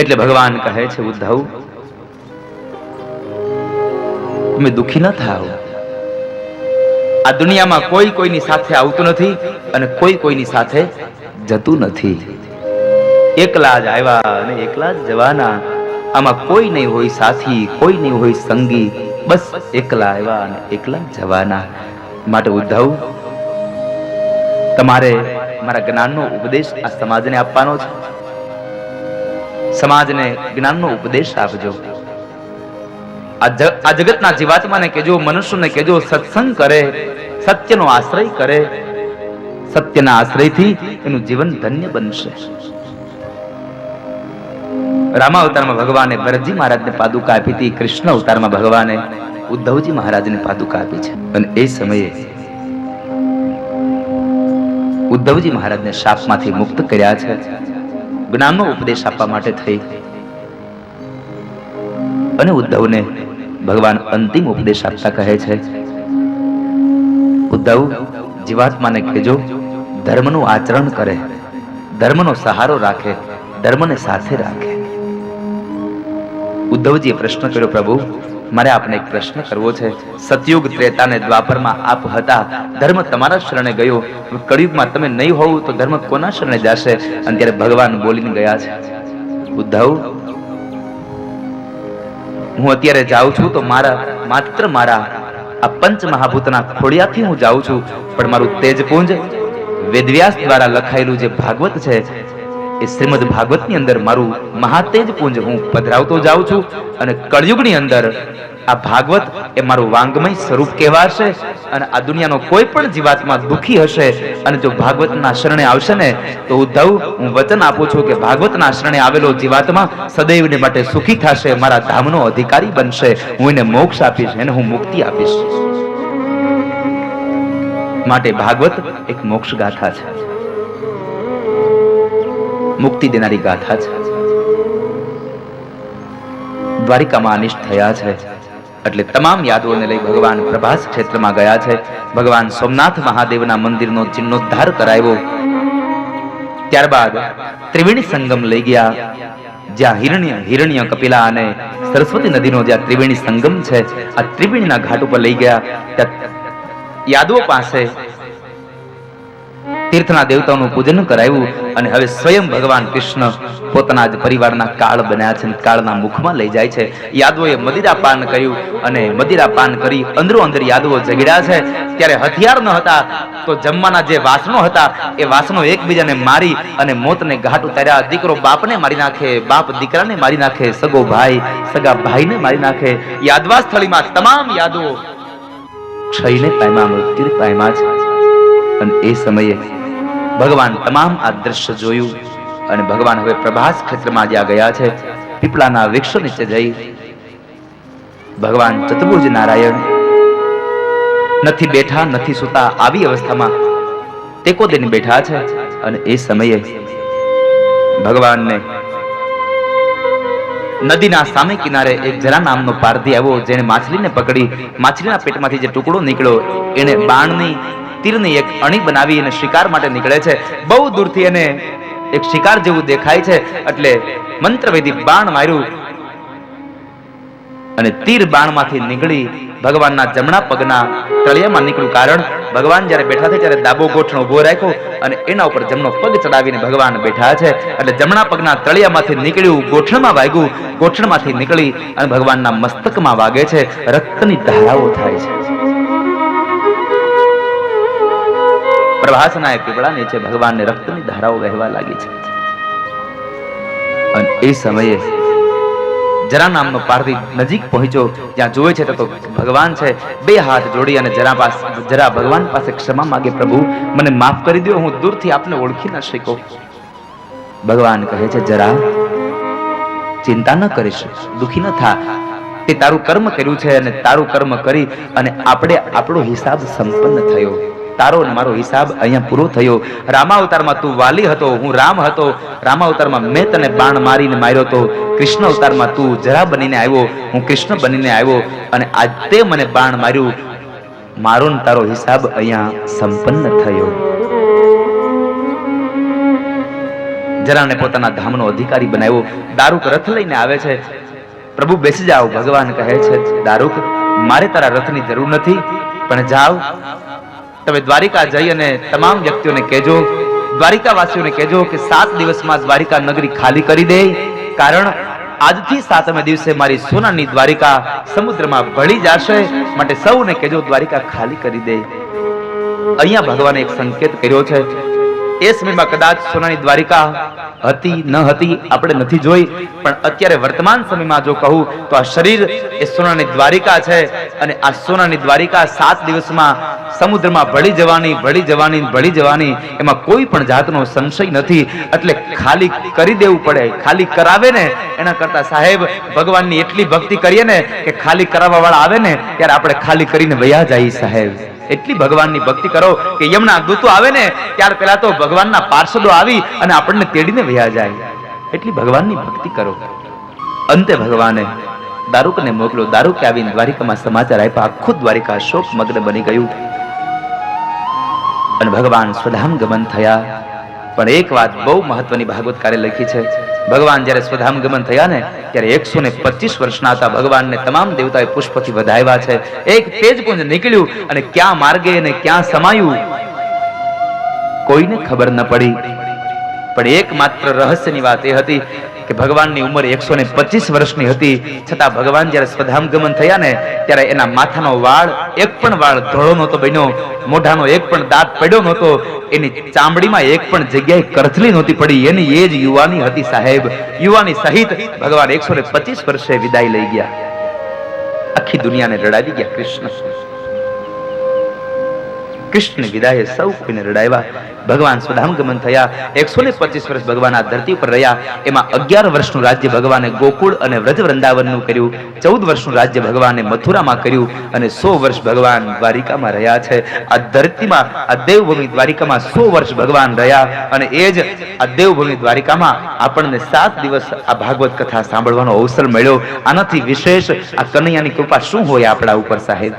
એટલે ભગવાન કહે છે, ઉદ્ધવ તમે દુખી ન થાવ આ દુનિયામાં કોઈ કોઈની સાથે આવતું નથી અને કોઈ કોઈની સાથે જતું નથી. એકલા જ આવ્યા અને એકલા જ જવાના. આમાં કોઈ નહીં હોય સાથી, કોઈ નહીં હોય સંગી. બસ એકલા આવ્યા અને એકલા જવાના. માટે ઉદ્ધવ, તમારે મારા જ્ઞાનનો ઉપદેશ આ સમાજને આપવાનો છે. સમાજને જ્ઞાનનો ઉપદેશ આપજો. આ જગતના જીવાત્માને કેજો મનુષ્યને કેજો સત્સંગ કરે, સત્યનો આશ્રય કરે. સત્યના આશ્રયથી એનું જીવન ધન્ય બનશે. રામા અવતારમાં ભગવાને ભરતજી મહારાજને પાદુકા આપી હતી, કૃષ્ણ અવતારમાં ભગવાને ઉદ્ધવજી મહારાજને પાદુકા આપી છે. અને એ સમયે ઉદ્ધવજી મહારાજને શાપમાંથી મુક્ત કર્યા છે. જ્ઞાનનો ઉપદેશ આપવા માટે થઈ. અને ઉદ્ધવને ભગવાન અંતિમ ઉપદેશ આપતા કહે છે. ઉદ્ધવ, જીવાત્માને કહેજો, ધર્મનું આચરણ કરે. ધર્મનો સહારો રાખે, ધર્મને સાથે રાખે. ઉદ્ધવજીએ પ્રશ્ન કર્યો, પ્રભુ મારે આપને એક પ્રશ્ન કરવો છે. સતયુગ ત્રેતા દ્વાપરમાં આપ હતા. ધર્મ તમારા શરણે ગયો. કળિયુગમાં તમે નહીં હોવ તો ધર્મ કોના શરણે જશે? અને ત્યારે ભગવાન બોલીને ગયા છે. ઉદ્ધવ, હું અત્યારે જાઉં છું તો મારા, માત્ર મારા, આ પંચ મહાભૂતના ખોડિયાથી હું જાઉં છું. પણ મારું તેજપુંજ વેદવ્યાસ દ્વારા લખાયેલું જે ભાગવત છે એ શ્રીમદ ભાગવતની અંદર મારું મહાતેજ પુંજ હું પધરાવતો જાઉં છું અને કળયુગની અંદર આ ભાગવત એ મારું વાંગમય સ્વરૂપ કહેવાશે અને આ દુનિયાનો કોઈ પણ જીવાત્મા દુખી હશે અને જો ભાગવતના શરણે આવશે ને, તો ઉદ્ધવ, હું વચન આપું છું કે ભાગવતના શરણે આવેલો જીવાત્મા સદૈવને માટે સુખી થશે, મારા ધામનો અધિકારી બનશે. હું એને મોક્ષ આપીશ, એને હું મુક્તિ આપીશ. માટે ભાગવત એક મોક્ષ ગાથા છે. મુક્તિ દેનારી ગાથા છે. દ્વારિકામાં અનિષ્ટ થયા છે. એટલે તમામ યાદોને લઈ ભગવાન પ્રભાસ ક્ષેત્રમાં ગયા છે. ભગવાન સોમનાથ મહાદેવના મંદિરનો જીર્ણોદ્ધાર કરાવ્યો. ત્યારબાદ ત્રિવેણી સંગમ લઈ ગયા. જ્યાં હિરણ્ય હિરણ્ય કપિલા અને સરસ્વતી નદીનો જ્યાં ત્રિવેણી સંગમ છે, આ ત્રિવેણીના ઘાટ ઉપર લઈ ગયા. ત્યાં યાદવો પાસે તીર્થના દેવતાઓનું પૂજન કરાવ્યું અને હવે સ્વયં ભગવાન કૃષ્ણ પોતાના જ પરિવારના કાળ બન્યા છે કાળના મુખમાં લઈ જાય છે. યાદવોએ મદિરા પાન કર્યું અને મદિરા પાન કરી અંદરો અંદર યાદવો ઝઘડ્યા છે. ત્યારે હથિયાર ન હતા તો જમવાના જે વાસણો હતા એ વાસણો એકબીજાને મારી અને મોતને ઘાટ ઉતાર્યા. દીકરો બાપને મારી નાખે, બાપ દીકરાને મારી નાખે, સગો ભાઈ, સગા ભાઈને મારી નાખે. યાદવા સ્થળીમાં તમામ યાદવો ક્ષયને પામ્યા મૃત્યુ પામ્યા છે અને એ સમયે ભગવાન તમામ આ દ્રશ્ય જોયું અને ભગવાન હવે પ્રભાસ ક્ષેત્રમાં જ્યાં ગયા છે, પીપળાના વૃક્ષો નીચે જઈ ભગવાન ચતુર્ભુજ નારાયણ નથી બેઠા, નથી સુતા, આવી અવસ્થામાં ટેકો દઈને બેઠા છે અને એ સમયે ભગવાનને નદીના સામે કિનારે એક જરા નામનો પારધી આવ્યો, જેણે માછલીને પકડી. માછલીના પેટમાંથી જે ટુકડો નીકળ્યો એને બાણની તીરની એક અણી બનાવી અને શિકાર માટે નીકળે છે. બહુ દૂરથી એને એક શિકાર જેવું દેખાય છે, એટલે મંત્રવેદી બાણ માર્યું અને તીર બાણમાંથી નીકળી ભગવાનના જમણા પગના તળિયામાં નીકળ્યું. કારણ ભગવાન જ્યારે બેઠા છે, ત્યારે ડાબો ગોઠણો ઊભો રાખ્યો અને એના ઉપર જમણો પગ ચડાવીને ભગવાન બેઠા છે. એટલે જમણા પગના તળિયામાંથી નીકળ્યું, ગોઠણમાં વાગ્યું. ગોઠણમાંથી નીકળી અને ભગવાનના મસ્તકમાં વાગે છે. રક્તની ધારાઓ થાય છે. પ્રભાસના પીપળા નીચે ભગવાનને રક્તની ધારાઓ વહેવા લાગી છે. અને એ સમયે જરા નામનો પારધી નજીક પહોંચ્યો, જ્યાં જોવે છે તો ભગવાન છે. બે હાથ જોડી અને જરા પાસે જરા ભગવાન પાસે ક્ષમા માગે, પ્રભુ, મને માફ કરી દો હું દૂરથી આપને ઓળખી ન શક્યો. ભગવાન કહે છે, જરા ચિંતા ન કરીશ, દુખી ન થા. તે તારું કર્મ કર્યું છે અને તારું કર્મ કરી અને આપણે આપણો હિસાબ સંપન્ન થયો. તારો ને મારો હિસાબ અહીંયા પૂરો થયો. રામાવતારમાં તું વાલી હતો, હું રામ હતો. રામાવતારમાં મેં તને બાણ મારીને માર્યો તો. કૃષ્ણ અવતારમાં તું જરા બનીને આવ્યો, હું કૃષ્ણ બનીને આવ્યો અને આજ તે મને બાણ માર્યું. મારો ને તારો હિસાબ અહીંયા સંપન્ન થયો. જરાને પોતાના ધામનો અધિકારી બનાવ્યો. દારૂક રથ લઈને આવે છે. પ્રભુ બેસી જાઓ, ભગવાન કહે છે, દારૂક, મારે તારા રથની જરૂર નથી, પણ જાઓ. તમે દ્વારિકા જઈ અને તમામ વ્યક્તિઓને કહેજો દ્વારિકા વાસીઓને કહેજો કે સાત દિવસમાં દ્વારિકા નગરી ખાલી કરી દે. કારણ આજથી સાતમે દિવસે મારી સોનાની દ્વારિકા સમુદ્રમાં ભળી જશે. માટે સૌને કહેજો, દ્વારિકા ખાલી કરી દે. અહીંયા ભગવાને એક સંકેત કર્યો છે. એ સમયમાં કદાચ સોનાની દ્વારિકા હતી, ન હતી, આપણે નથી જોઈ. પણ અત્યારે વર્તમાન સમયમાં જો કહું, તો આ શરીર એ સોનાની દ્વારિકા છે અને આ સોનાની દ્વારિકા સાત દિવસમાં સમુદ્રમાં ભળી જવાની ભળી જવાની ભળી જવાની. એમાં કોઈ પણ જાતનો સંશય નથી. એટલે ખાલી કરી દેવું પડે. ખાલી કરાવે ને, એના કરતા સાહેબ, ભગવાનની એટલી ભક્તિ કરીએ ને કે ખાલી કરાવવા વાળા આવે ને, ત્યારે આપણે ખાલી કરીને વયા જઈએ સાહેબ. એટલી ભગવાનની ભક્તિ કરો કે યમના દૂતો આવે ને, ત્યાર પહેલા તો ભગવાનના પાર્ષદો આવી અને આપણને તેડીને વયા જાય. એટલી ભગવાનની ભક્તિ કરો. અંતે ભગવાને દારૂકને મોકલો. દારૂકે આવીને દ્વારિકામાં સમાચાર આપ્યા. આખું દ્વારિકા શોક મગ્ન બની ગયું. અને ભગવાન સ્વધામ ગમન થયા. પણ એક વાત બહુ મહત્વની ભાગવતકારે લખી છે. ભગવાન જ્યારે સ્વધામ ગમન થયા ને, ત્યારે એકસો ને પચીસ વર્ષના હતા ભગવાનને તમામ દેવતાએ પુષ્પથી વધાવ્યા છે. એક તેજ પુંજ નીકળ્યું અને ક્યાં માર્ગે અને ક્યાં સમાયું? કોઈને ખબર ન પડી. પણ એકમાત્ર રહસ્યની વાત એ હતી કે ભગવાનની ઉંમર એકસો ને પચીસ વર્ષની હતી. છતાં ભગવાન જ્યારે સ્વધામ ગમન થયા ને, ત્યારે એના માથાનો વાળ, એક પણ વાળ ધોળો નહોતો બન્યો, મોઢાનો એક પણ દાંત પડ્યો નહોતો, એની ચામડીમાં એક પણ જગ્યાએ કરથલી નહોતી પડી. એની એ જ યુવાની હતી સાહેબ. યુવાની સહિત ભગવાન એકસો ને પચીસ વર્ષે વિદાય લઈ ગયા. આખી દુનિયાને રડાવી ગયા કૃષ્ણ. કૃષ્ણ વિદાય સૌ કોઈને રડાવ્યા. ભગવાન સુધામ ગમન થયા. એકસો ને પચીસ વર્ષ ભગવાન આ ધરતી પર રહ્યા. એમાં અગિયાર વર્ષનું રાજ્ય ભગવાને ગોકુળ અને વ્રજ વૃંદાવનનું કર્યું. ચૌદ વર્ષનું રાજ્ય ભગવાને મથુરામાં કર્યું. અને સો વર્ષ ભગવાન દ્વારિકામાં રહ્યા છે. આ ધરતીમાં, આ દેવભૂમિ દ્વારિકામાં સો વર્ષ ભગવાન રહ્યા. અને એ જ આ દેવભૂમિ દ્વારિકામાં આપણને સાત દિવસ આ ભાગવત કથા સાંભળવાનો અવસર મળ્યો. આનાથી વિશેષ આ કનૈયાની કૃપા શું હોય આપણા ઉપર સાહેબ?